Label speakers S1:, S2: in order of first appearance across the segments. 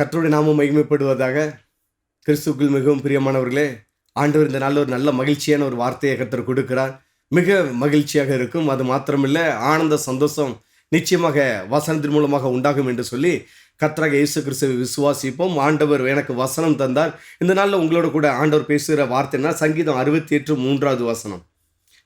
S1: கத்தருடைய நாமம் மகிமைப்படுவதாக கிறிஸ்துக்குள் மிகவும் பிரியமானவர்களே ஆண்டவர் இந்த நாளில் ஒரு நல்ல மகிழ்ச்சியான ஒரு வார்த்தையை கத்தர் கொடுக்கிறார். மிக மகிழ்ச்சியாக இருக்கும். அது மாத்திரமில்லை ஆனந்த சந்தோஷம் நிச்சயமாக வசனத்தின் மூலமாக உண்டாகும் என்று சொல்லி கத்தராக இயேசு கிறிஸ்துவை விசுவாசிப்போம். ஆண்டவர் எனக்கு வசனம் தந்தார். இந்த நாளில் உங்களோட கூட ஆண்டவர் பேசுகிற வார்த்தைன்னா சங்கீதம் அறுபத்தி எட்டு மூன்றாவது வசனம்.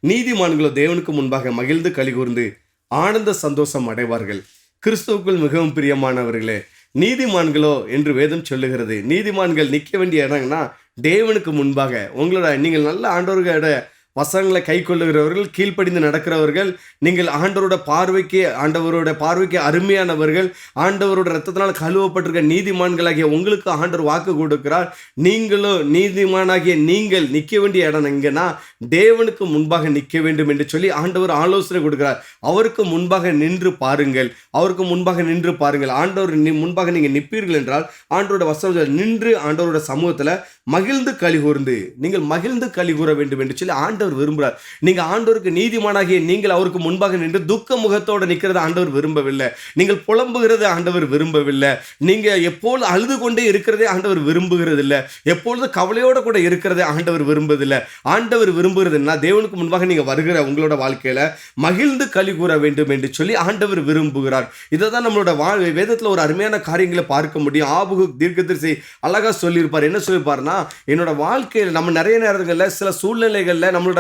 S1: நீதிமான்களோ தேவனுக்கு முன்பாக மகிழ்ந்து கலிகூர்ந்து ஆனந்த சந்தோஷம் அடைவார்கள். கிறிஸ்துவுக்குள் மிகவும் பிரியமானவர்களே நீதிமான்களோ என்று வேதம் சொல்லுகிறது. நீதிமான்கள் நிற்க வேண்டிய இடம்னா தேவனுக்கு முன்பாக. உங்களோட நீங்கள் நல்ல ஆண்டோர்களோட வசனங்களை கை கொள்ளுகிறவர்கள் கீழ்ப்படிந்து நடக்கிறவர்கள் நீங்கள் ஆண்டவரோட பார்வைக்கு ஆண்டவரோட பார்வைக்கு அருமையானவர்கள் ஆண்டவரோட ரத்தத்தினால் கழுவப்பட்டிருக்க நீதிமான்களாகிய உங்களுக்கு ஆண்டவர் வாக்கு கொடுக்கிறார். நீங்களும் நீதிமானாகிய நீங்கள் நிற்க வேண்டிய இடம் எங்கன்னா தேவனுக்கு முன்பாக நிற்க வேண்டும் என்று சொல்லி ஆண்டவர் ஆலோசனை கொடுக்கிறார். அவருக்கு முன்பாக நின்று பாருங்கள். அவருக்கு முன்பாக நின்று பாருங்கள். ஆண்டவர் முன்பாக நீங்கள் நிற்பீர்கள் என்றால் ஆண்டவரோட வசனம் நின்று ஆண்டவரோட சமூகத்தில் மகிழ்ந்து கழிகூர்ந்து நீங்கள் மகிழ்ந்து கழிகூற வேண்டும் என்று சொல்லி ஆண்டவர் ஆண்டவர் விரும்புகிறார் நீங்கள் ஆண்டவருக்கு நீதிமானாகிய நீங்கள் அவருக்கு முன்பாக நின்று துக்க முகத்தோடு நிற்கிறத ஆண்டவர் விரும்பவில்லை. நீங்கள் புலம்புகிறது ஆண்டவர் விரும்பவில்லை. நீங்கள் எப்பொழுது அழுது கொண்டே இருக்கிறதே ஆண்டவர் விரும்புகிறது இல்லை எப்பொழுது கவலையோடு கூட இருக்கிறதே ஆண்டவர் விரும்புவதில்லை. ஆண்டவர் விரும்புகிறதுனா தேவனுக்கு முன்பாக நீங்கள் வருகிற உங்களோட வாழ்க்கையில் மகிழ்ந்து கழி கூற வேண்டும் என்று சொல்லி ஆண்டவர் விரும்புகிறார். இதை தான் நம்மளோட வாழ் வேதத்தில் ஒரு அருமையான காரியங்களை பார்க்க முடியும். ஆபுகு தீர்க்கதரிசி அழகாக சொல்லியிருப்பார். என்ன சொல்லியிருப்பார்னா என்னோட வாழ்க்கையில் நம்ம நிறைய நேரங்களில் சில சூழ்நிலைகளில் நம்மளோட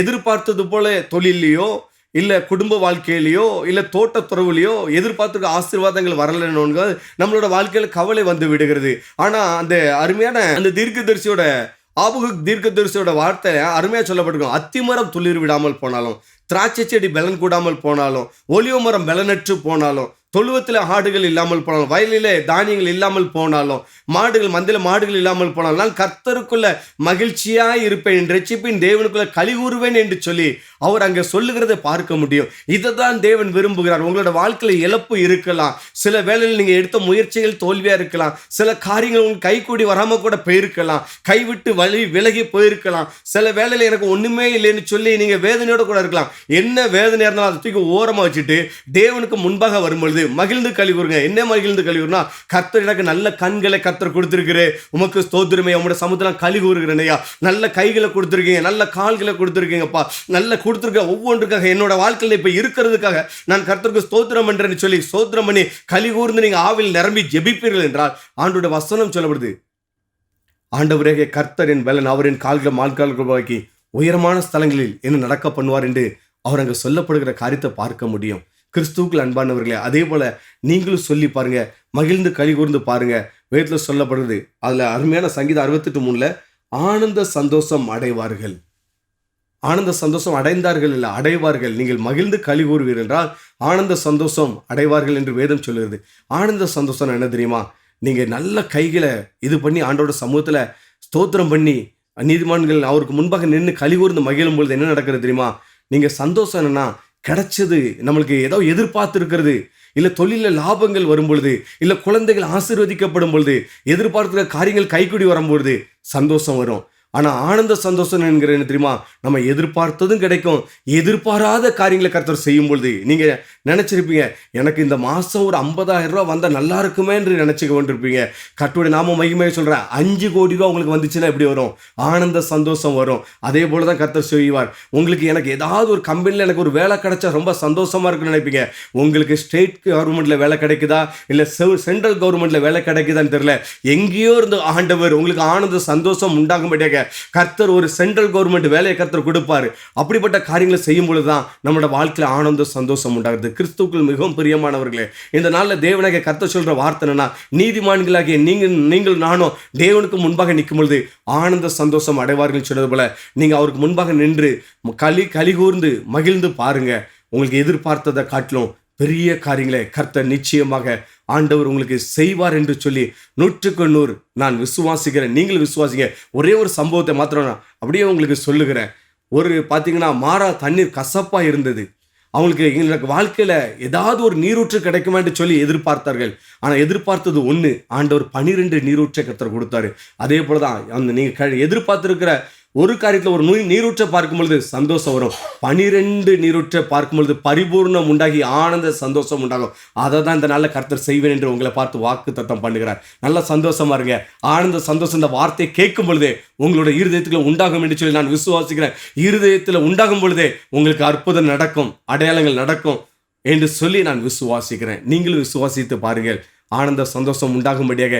S1: எதிர்பார்த்தது போல தொழிலையோ இல்லை குடும்ப வாழ்க்கையிலையோ இல்லை தோட்டத்துறவுலையோ எதிர்பார்த்துருக்க ஆசீர்வாதங்கள் வரலைன்னு நம்மளோட வாழ்க்கையில் கவலை வந்து விடுகிறது. ஆனால் அந்த அருமையான அந்த தீர்க்கதரிசியோட ஆபுக தீர்க்கதரிசியோட வார்த்தை அருமையாக சொல்லப்பட்டிருக்கும். அத்திமரம் துளிர் விடாமல் போனாலும் திராட்சை செடி பலன் கூடாமல் போனாலும் ஒலிவ மரம் பலனற்று போனாலும் தொழுவத்தில் ஆடுகள் இல்லாமல் போனாலும் வயலிலே தானியங்கள் இல்லாமல் போனாலும் மாடுகள் மந்தில மாடுகள் இல்லாமல் போனாலும் நான் கர்த்தருக்குள்ள மகிழ்ச்சியாய் இருப்பேன் ரட்சிப்பின் தேவனுக்குள்ள கழி கூறுவேன் என்று சொல்லி அவர் அங்கே சொல்லுகிறதை பார்க்க முடியும். இதை தான் தேவன் விரும்புகிறார். உங்களோட வாழ்க்கையில் இழப்பு இருக்கலாம். சில வேளையில் நீங்கள் எடுத்த முயற்சிகள் தோல்வியாக இருக்கலாம். சில காரியங்கள் உங்களுக்கு கைகூடி வராமல் கூட போயிருக்கலாம். கைவிட்டு வழி விலகி போயிருக்கலாம். சில வேளையில் எனக்கு ஒன்றுமே இல்லைன்னு சொல்லி நீங்கள் வேதனையோடு கூட இருக்கலாம். என்ன வேதனை இருந்தாலும் அதை தூக்கி ஓரமாக வச்சுட்டு தேவனுக்கு முன்பாக வரும்பொழுது மகிழ்ந்து கழிவுறுங்க. என்ன மகிழ்ந்து கழிவுறுனா கத்தர் எனக்கு நல்ல கண்களை கத்தர் கொடுத்துருக்குறே உமக்கு ஸ்தோத்திரமே உங்களோட சமுத்திரம் கழி நல்ல கைகளை கொடுத்துருக்கீங்க நல்ல கால்களை கொடுத்துருக்கீங்கப்பா. நல்ல கொடுத்துருக்க ஒவ்வொன்றுக்காக என்னோட வாழ்க்கையில் இப்போ இருக்கிறதுக்காக நான் கர்த்தருக்கு ஸ்தோத்திரம் என்றேன்னு சொல்லி ஸ்தோத்திரம் பண்ணி களி கூர்ந்து நீங்கள் ஆவில் நிரம்பி ஜெபிப்பீர்கள் என்றால் ஆண்டோட வசனம் சொல்லப்படுது. ஆண்டவரே கர்த்தரின் பலன் அவரின் கால்களை மான்கால்களாக்கி உயரமான ஸ்தலங்களில் என்ன நடக்க பண்ணுவார் என்று அவர் அங்கே சொல்லப்படுகிற காரியத்தை பார்க்க முடியும். கிறிஸ்துவுக்குள் அன்பானவர்களே அதே போல் நீங்களும் சொல்லி பாருங்கள் மகிழ்ந்து கழி கூர்ந்து பாருங்கள் வேதத்தில் சொல்லப்படுது அதில் அருமையான சங்கீதம் அறுபத்தெட்டு மூணில் ஆனந்த சந்தோஷம் அடைவார்கள். ஆனந்த சந்தோஷம் அடைந்தார்கள் இல்லை அடைவார்கள். நீங்கள் மகிழ்ந்து களி கூறுவீர்கள் என்றால் ஆனந்த சந்தோஷம் அடைவார்கள் என்று வேதம் சொல்லுகிறது. ஆனந்த சந்தோஷம் என்ன தெரியுமா? நீங்கள் நல்ல கைகளை இது பண்ணி ஆண்டோட சமூகத்தில் ஸ்தோத்திரம் பண்ணி நீதிமான்கள் அவருக்கு முன்பாக நின்று களி கூர்ந்து மகிழும் பொழுது என்ன நடக்கிறது தெரியுமா? நீங்கள் சந்தோஷம் என்னன்னா கிடைச்சது நம்மளுக்கு ஏதோ எதிர்பார்த்து இருக்கிறது இல்லை தொழிலில் லாபங்கள் வரும் பொழுது இல்லை குழந்தைகள் ஆசீர்வதிக்கப்படும் பொழுது எதிர்பார்க்கிற காரியங்கள் கைக்குடி வரும்பொழுது சந்தோஷம் வரும். ஆனால் ஆனந்த சந்தோஷம் என்கிற என்ன தெரியுமா? நம்ம எதிர்பார்த்ததும் கிடைக்கும். எதிர்பாராத காரியங்களை கருத்தர் செய்யும் பொழுது நீங்கள் நினச்சிருப்பீங்க. எனக்கு இந்த மாதம் ஒரு 50000 ரூபா வந்தால் நல்லா இருக்குமே என்று நினச்சிக்க கொண்டிருப்பீங்க. கட்டுடைய நாம மகிமையை சொல்கிறேன் அஞ்சு கோடி ரூபா உங்களுக்கு வந்துச்சுன்னா எப்படி வரும்? ஆனந்த சந்தோஷம் வரும். அதே போல தான் கர்த்தர் செய்வார். உங்களுக்கு எனக்கு ஏதாவது ஒரு கம்பெனியில் எனக்கு ஒரு வேலை கிடைச்சா ரொம்ப சந்தோஷமாக இருக்குன்னு நினைப்பீங்க. உங்களுக்கு ஸ்டேட் கவர்மெண்ட்டில் வேலை கிடைக்குதா? இல்லை சென்ட்ரல் கவர்மெண்ட்டில் வேலை கிடைக்குதான்னு தெரியல. எங்கேயோ இருந்து ஆண்டவர் உங்களுக்கு ஆனந்த சந்தோஷம் உண்டாகும்படியாக கர்த்தர் ஒரு சென்ட்ரல் கவர்மெண்ட் வேலையை கர்த்தர் கொடுப்பாரு. அப்படிப்பட்ட காரியங்களை செய்யும் பொழுது தான் நம்மளோட வாழ்க்கையில் ஆனந்த சந்தோஷம் உண்டாகுது. கிறிஸ்துவுக்குள் மிகவும் பிரியமானவர்களே இந்த நாளில் தேவனாக கத்த சொல்கிற வார்த்தை என்னன்னா நீதிமான்களாகிய நீங்கள் நீங்கள் நானும் தேவனுக்கு முன்பாக நிற்கும் பொழுது ஆனந்த சந்தோஷம் அடைவார்கள் சொன்னது போல நீங்கள் அவருக்கு முன்பாக நின்று களி களி கூர்ந்து மகிழ்ந்து பாருங்க. உங்களுக்கு எதிர்பார்த்ததை காட்டிலும் பெரிய காரியங்களை கர்த்த நிச்சயமாக ஆண்டவர் உங்களுக்கு செய்வார் என்று சொல்லி நூற்றுக்கு நூறு நான் விசுவாசிக்கிறேன் நீங்கள் விசுவாசிங்க. ஒரே ஒரு சம்பவத்தை மாத்திரம் நான் அப்படியே உங்களுக்கு சொல்லுகிறேன். ஒரு பார்த்தீங்கன்னா மாறா தண்ணீர் கசப்பாக இருந்தது. அவங்களுக்கு எங்களுக்கு வாழ்க்கையில் ஏதாவது ஒரு நீரூற்று கிடைக்குமா என்று சொல்லி எதிர்பார்த்தார்கள். ஆனால் எதிர்பார்த்தது ஒன்று ஆண்டவர் பனிரெண்டு நீரூற்றை கத்தர் கொடுத்தாரு. அதே போல தான் அந்த நீங்கள் க எதிர்பார்த்துருக்கிற ஒரு காரியத்தில் ஒரு நூய் நீரூற்றை பார்க்கும் பொழுது சந்தோஷம் வரும். பனிரெண்டு நீரூற்றை பார்க்கும் பொழுது பரிபூர்ணம் உண்டாகி ஆனந்த சந்தோஷம் உண்டாகும். அதை தான் இந்த நல்ல கருத்தர் செய்வேன் என்று உங்களை பார்த்து வாக்கு தத்தம் பண்ணுகிறார். நல்ல சந்தோஷமா இருங்க. ஆனந்த சந்தோஷம் இந்த வார்த்தையை கேட்கும் பொழுதே உங்களோட இருதயத்தில் உண்டாகும் என்று சொல்லி நான் விசுவாசிக்கிறேன். இருதயத்தில் உண்டாகும் பொழுதே உங்களுக்கு அற்புதம் நடக்கும் அடையாளங்கள் நடக்கும் என்று சொல்லி நான் விசுவாசிக்கிறேன். நீங்களும் விசுவாசித்து பாருங்கள். ஆனந்த சந்தோஷம் உண்டாகும்படியாக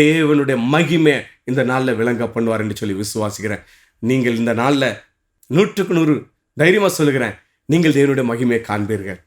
S1: தேவனுடைய மகிமை இந்த நாளில் விளங்க பண்ணுவார் என்று சொல்லி விசுவாசிக்கிறேன். நீங்கள் இந்த நாளில் நூற்றுக்கு நூறு தைரியமாக சொல்லுகிறேன். நீங்கள் தேவனுடைய மகிமையை காண்பீர்கள்.